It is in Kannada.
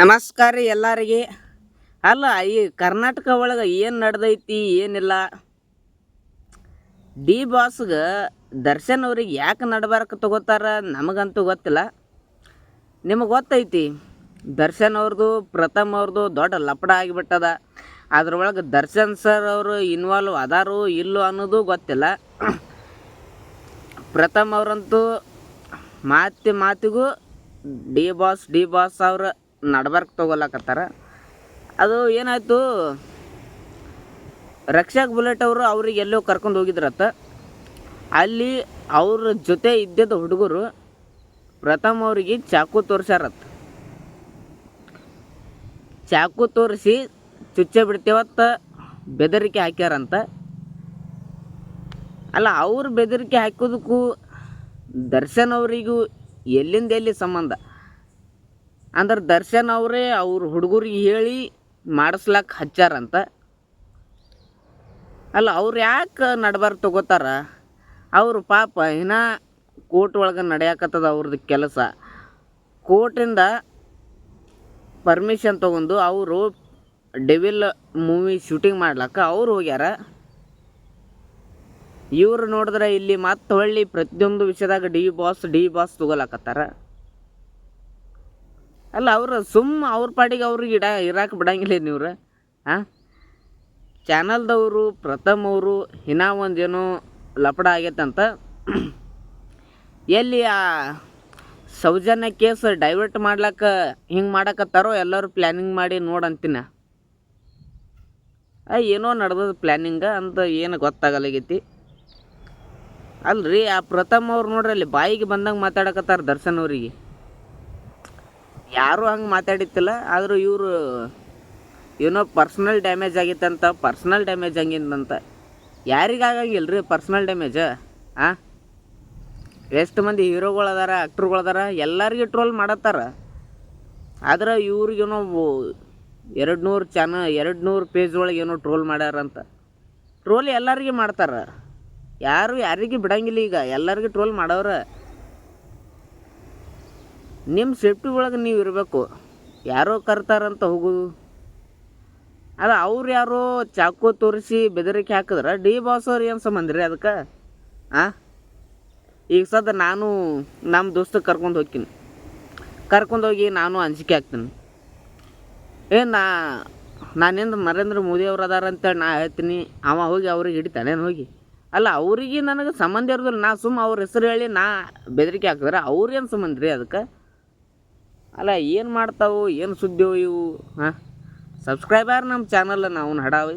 ನಮಸ್ಕಾರ ರೀ ಎಲ್ಲರಿಗೆ. ಅಲ್ಲ, ಈ ಕರ್ನಾಟಕ ಒಳಗೆ ಏನು ನಡೆದೈತಿ, ಏನಿಲ್ಲ. ಡಿ ಬಾಸ್ಗೆ ದರ್ಶನ್ ಅವ್ರಿಗೆ ಯಾಕೆ ನಡ್ಬಾರ್ಕ ತಗೋತಾರ ನಮಗಂತೂ ಗೊತ್ತಿಲ್ಲ. ನಿಮಗೆ ಗೊತ್ತೈತಿ, ದರ್ಶನ್ ಅವ್ರದ್ದು ಪ್ರಥಮ್ ಅವ್ರದ್ದು ದೊಡ್ಡ ಲಪಡ ಆಗಿಬಿಟ್ಟದ. ಅದ್ರೊಳಗೆ ದರ್ಶನ್ ಸರ್ ಅವರು ಇನ್ವಾಲ್ವ್ ಅದಾರು ಇಲ್ಲೋ ಅನ್ನೋದು ಗೊತ್ತಿಲ್ಲ. ಪ್ರಥಮ್ ಅವರಂತೂ ಮಾತಿ ಮಾತಿಗೂ ಡಿ ಬಾಸ್ ಡಿ ಬಾಸ್ ಅವ್ರ ನಡ್ಬರ್ಕ್ ತೊಗೊಲಕತ್ತಾರ. ಅದು ಏನಾಯ್ತು, ರಕ್ಷಕ್ ಬುಲೆಟ್ ಅವರು ಅವ್ರಿಗೆ ಎಲ್ಲೋ ಕರ್ಕೊಂಡು ಹೋಗಿದ್ರತ್ತ. ಅಲ್ಲಿ ಅವ್ರ ಜೊತೆ ಇದ್ದಿದ್ದ ಹುಡುಗರು ಪ್ರಥಮ್ ಅವರಿಗೆ ಚಾಕು ತೋರಿಸ್ಯಾರತ್ತ. ಚಾಕು ತೋರಿಸಿ ಚುಚ್ಚ ಬಿಡ್ತೇವತ್ತ, ಬೆದರಿಕೆ ಹಾಕ್ಯಾರಂತ. ಅಲ್ಲ, ಅವ್ರು ಬೆದರಿಕೆ ಹಾಕೋದಕ್ಕೂ ದರ್ಶನ್ ಅವರಿಗೂ ಎಲ್ಲಿಂದ ಎಲ್ಲಿ ಸಂಬಂಧ? ಅಂದ್ರೆ ದರ್ಶನ್ ಅವರೇ ಅವ್ರ ಹುಡುಗರಿಗೆ ಹೇಳಿ ಮಾಡಿಸ್ಲಾಕ್ ಹಚ್ಚಾರಂತ. ಅಲ್ಲ, ಅವ್ರು ಯಾಕೆ ನಡ್ಬಾರ್ದು ತಗೋತಾರ? ಅವರು ಪಾಪ ಇನ್ನ ಕೋರ್ಟ್ ಒಳಗೆ ನಡೆಯಕತ್ತದ ಅವ್ರದ್ದು ಕೆಲಸ. ಕೋರ್ಟಿಂದ ಪರ್ಮಿಷನ್ ತೊಗೊಂಡು ಅವರು ಡೆವಿಲ್ ಮೂವಿ ಶೂಟಿಂಗ್ ಮಾಡ್ಲಕ್ಕ ಅವ್ರು ಹೋಗ್ಯಾರ. ಇವ್ರು ನೋಡಿದ್ರೆ ಇಲ್ಲಿ ಮತ್ತೆ ಹೊಳ್ಳಿ ಪ್ರತಿಯೊಂದು ವಿಷಯದಾಗ ಡಿ ಬಾಸ್ ಡಿ ಬಾಸ್ ತಗೊಳಕತ್ತಾರ ಅಲ್ಲ, ಅವ್ರು ಸುಮ್ಮ ಅವ್ರ ಪಾಡಿಗೆ ಅವ್ರಿಗೆ ಇಡ, ಇರಾಕೆ ಬಿಡಂಗಿಲ್ಲ ನೀವ್ರ ಹಾಂ ಚಾನಲ್ದವರು ಪ್ರಥಮ್ ಅವರು ಇನ್ನೂ ಒಂದೇನೋ ಲಪಡ ಆಗೈತಂತ. ಎಲ್ಲಿ ಆ ಸೌಜನ್ಯ ಕೇಸ್ ಡೈವರ್ಟ್ ಮಾಡ್ಲಕ್ಕ ಹಿಂಗೆ ಮಾಡಕತ್ತಾರೋ ಎಲ್ಲರೂ ಪ್ಲ್ಯಾನಿಂಗ್ ಮಾಡಿ ನೋಡಂತಿನ ಏನೋ ನಡೆದದ ಪ್ಲ್ಯಾನಿಂಗ ಅಂತ ಏನು ಗೊತ್ತಾಗಲಾಗೈತಿ ಅಲ್ರಿ, ಆ ಪ್ರಥಮ್ ಅವ್ರು ನೋಡ್ರಿ, ಅಲ್ಲಿ ಬಾಯಿಗೆ ಬಂದಂಗೆ ಮಾತಾಡಕತ್ತಾರ ದರ್ಶನ್ ಅವರಿಗೆ. ಯಾರೂ ಹಂಗೆ ಮಾತಾಡಿತ್ತಿಲ್ಲ, ಆದರೂ ಇವರು ಏನೋ ಪರ್ಸ್ನಲ್ ಡ್ಯಾಮೇಜ್ ಆಗಿತ್ತಂತ ಪರ್ಸ್ನಲ್ ಡ್ಯಾಮೇಜ್ ಹಂಗಿಂದಂತ ಯಾರಿಗಾಗಂಗಿಲ್ಲ ರೀ ಪರ್ಸ್ನಲ್ ಡ್ಯಾಮೇಜ ಹಾಂ ಎಷ್ಟು ಮಂದಿ ಹೀರೋಗಳು ಅದಾರ ಎಲ್ಲರಿಗೂ ಟ್ರೋಲ್ ಮಾಡತ್ತಾರ. ಆದ್ರೆ ಇವ್ರಿಗೇನೋ ಎರಡು ನೂರು ಚಾನ ಎರಡು ನೂರು ಪೇಜ್ ಒಳಗೆ ಏನೋ ಟ್ರೋಲ್ ಮಾಡ್ಯಾರಂತ. ಟ್ರೋಲ್ ಎಲ್ಲರಿಗೆ ಮಾಡ್ತಾರ. ಯಾರು ಯಾರಿಗೆ ಬಿಡಂಗಿಲ್ಲ ಈಗ, ಎಲ್ಲರಿಗೂ ಟ್ರೋಲ್ ಮಾಡವ್ರ ನಿಮ್ಮ ಸೇಫ್ಟಿ ಒಳಗೆ ನೀವು ಇರಬೇಕು. ಯಾರೋ ಕರ್ತಾರಂತ ಹೋಗೋದು ಅಲ್ಲ, ಅವ್ರು ಯಾರೋ ಚಾಕು ತೋರಿಸಿ ಬೆದರಿಕೆ ಹಾಕಿದ್ರೆ, ಡಿ ಬಾಸ್ ಅವ್ರು ಏನು ಸಂಬಂಧ ರೀ ಅದಕ್ಕೆ ಆ? ಈಗ ಸದ ನಾನು ನಮ್ಮ ದೋಸ್ತ ಕರ್ಕೊಂಡು ಹೋಗ್ತೀನಿ. ಕರ್ಕೊಂಡು ಹೋಗಿ ನಾನು ಅಂಜಿಕೆ ಹಾಕ್ತೀನಿ. ಏ, ನಾ ನಾನೇನು ನರೇಂದ್ರ ಮೋದಿ ಅವ್ರು ಅದಾರ ಅಂತೇಳಿ ನಾ ಹೇಳ್ತೀನಿ. ಅವ ಹೋಗಿ ಅವ್ರಿಗೆ ಹಿಡಿತಾನೇನು ಹೋಗಿ. ಅಲ್ಲ, ಅವರಿಗೆ ನನಗೆ ಸಂಬಂಧ ಇರೋದಿಲ್ಲ. ನಾ ಸುಮ್ಮ ಅವ್ರ ಹೆಸರು ಹೇಳಿ ನಾ ಬೆದರಿಕೆ ಹಾಕಿದ್ರೆ ಅವ್ರೇನು ಸಂಬಂಧ ರೀ ಅದಕ್ಕೆ ಅಲ್ಲ ಏನು ಮಾಡ್ತಾವು ಏನು ಸುದ್ದಿವು ಇವು ಹಾಂ? ಸಬ್ಸ್ಕ್ರೈಬರ್ ನಮ್ಮ ಚಾನಲ್ ನಾವು ಹಡಾವಿ.